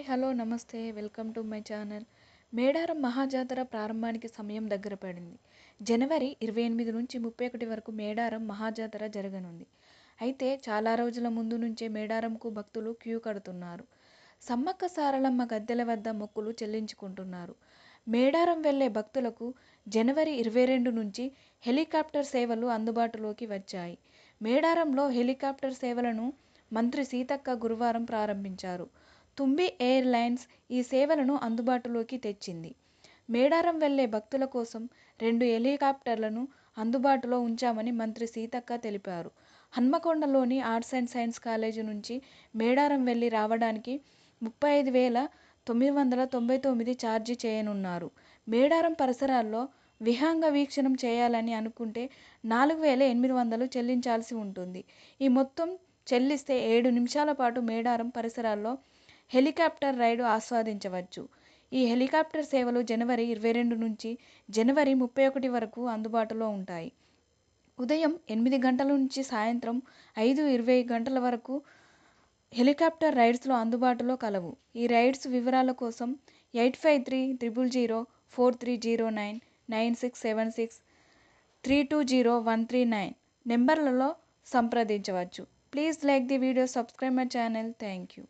Hi hello నమస్తే welcome to my channel. Medaram Mahajatara ప్రారంభానికి సమయం దగ్గర పడింది. జనవరి ఇరవై ఎనిమిది నుంచి ముప్పై ఒకటి వరకు మేడారం మహాజాతర జరగనుంది. అయితే చాలా రోజుల ముందు నుంచే మేడారంకు భక్తులు క్యూ కడుతున్నారు. సమ్మక్క సారలమ్మ గద్దెల వద్ద మొక్కులు చెల్లించుకుంటున్నారు. మేడారం వెళ్ళే భక్తులకు జనవరి ఇరవై రెండు నుంచి హెలికాప్టర్ సేవలు అందుబాటులోకి వచ్చాయి. మేడారంలో హెలికాప్టర్ సేవలను మంత్రి సీతక్క గురువారం ప్రారంభించారు. తుంబి ఎయిర్లైన్స్ ఈ సేవలను అందుబాటులోకి తెచ్చింది. మేడారం వెళ్ళే భక్తుల కోసం రెండు హెలికాప్టర్లను అందుబాటులో ఉంచామని మంత్రి సీతక్క తెలిపారు. హన్మకొండలోని ఆర్ట్స్ అండ్ సైన్స్ కాలేజీ నుంచి మేడారం వెళ్ళి రావడానికి ముప్పై ఐదు వేల తొమ్మిది వందల తొంభై తొమ్మిది ఛార్జీ చేయనున్నారు. మేడారం పరిసరాల్లో విహంగ వీక్షణం చేయాలని అనుకుంటే నాలుగు వేల ఎనిమిది వందలు చెల్లించాల్సి ఉంటుంది. ఈ మొత్తం చెల్లిస్తే ఏడు నిమిషాల పాటు మేడారం పరిసరాల్లో హెలికాప్టర్ రైడ్ ఆస్వాదించవచ్చు. ఈ హెలికాప్టర్ సేవలు జనవరి ఇరవై రెండు నుంచి జనవరి ముప్పై ఒకటి వరకు అందుబాటులో ఉంటాయి. ఉదయం ఎనిమిది గంటల నుంచి సాయంత్రం ఐదు ఇరవై గంటల వరకు హెలికాప్టర్ రైడ్స్లో అందుబాటులో కలవు. ఈ రైడ్స్ వివరాల కోసం eight five three triple zero four three zero nine nine six seven six three two zero one three nine నెంబర్లలో సంప్రదించవచ్చు. Please like the video subscribe my channel. Thank you.